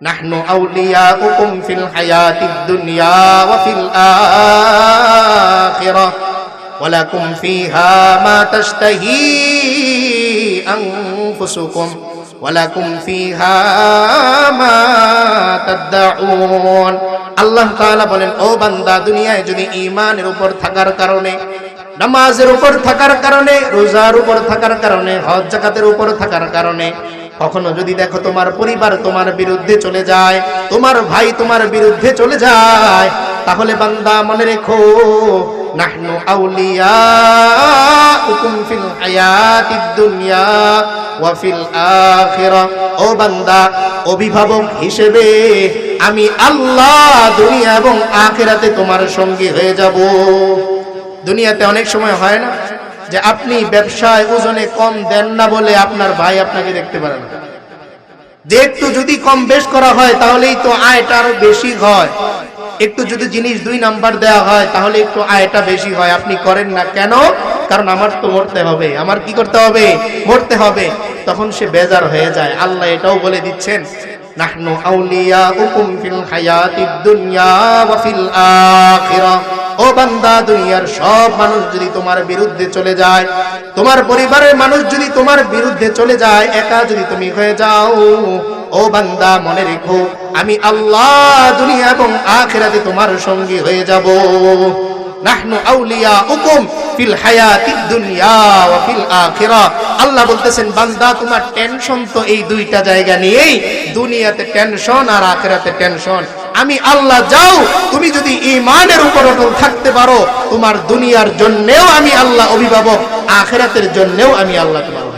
নাহনু আউলিয়াউকুম ফিল হায়াতিদ দুনিয়া ওয়া ফিল আখিরাহ ولكم فيها ما تشتهي أنفسكم ولكم فيها ما تدعون আল্লাহ তাআলা বলেন ও বান্দা দুনিয়ায় যদি ঈমানের উপর থাকার কারণে নামাজের উপর থাকার কারণে রোজার উপর থাকার কারণে হজ জাকাতের উপর থাকার কারণে কখনো যদি দেখো তোমার পরিবার তোমার বিরুদ্ধে চলে যায়, তোমার ভাই তোমার বিরুদ্ধে চলে যায়, তাহলে বান্দা মনে রেখো, নাহনু আউলিয়াউকুম ফিল হায়াতিদ দুনিয়া ওয়া ফিল আখিরাহ ও বান্দা, অভিভাবক হিসেবে আমি আল্লাহ দুনিয়া এবং আখিরাতে তোমার সঙ্গী হয়ে যাব। দুনিয়াতে অনেক সময় হয় না? যে আপনি ব্যবসায় ওজনে কম দেন না বলে আপনার ভাই আপনাকে দেখতে পারে না। একটু যদি কম বেশ করা হয়, তাহলেই তো আয়টা আরও বেশি হয়। একটু যদি জিনিস দুই নাম্বার দেওয়া হয়, তাহলে একটু আয়টা বেশি হয়। আপনি করেন না কেন? কারণ আমার তো মরতে হবে। আমার কি করতে হবে? মরতে হবে। তখন সে বেজার হয়ে যায়। আল্লাহ এটাও বলে দিচ্ছেন, নাহনু আউলিয়াউকুম ফিল হায়াতিদ দুনিয়া ওয়া ফিল আখিরাহ ও বান্দা, দুনিয়ার সব মানুষ যদি তোমার বিরুদ্ধে চলে যায়, তোমার পরিবারের মানুষ যদি তোমার বিরুদ্ধে চলে যায়, একা যদি তুমি হয়ে যাও, ও বান্দা, মনে রেখো, আমি আল্লাহ দুনিয়া এবং আখেরাতে তোমার সঙ্গী হয়ে যাব। নাহনু আউলিয়া উকুম ফিল হায়াতিদ দুনিয়া ওয়া ফিল আখিরা আল্লাহ বলতেছেন, বান্দা, তোমার টেনশন তো এই দুইটা জায়গা নিয়েই। দুনিয়াতে টেনশন আর আখেরাতে টেনশন আমি আল্লাহ যাও, তুমি যদি ইমানের উপর অটল থাকতে পারো, তোমার দুনিয়ার জন্যেও আমি আল্লাহ অভিভাবক, আখেরাতের জন্যেও আমি আল্লাহ তোমার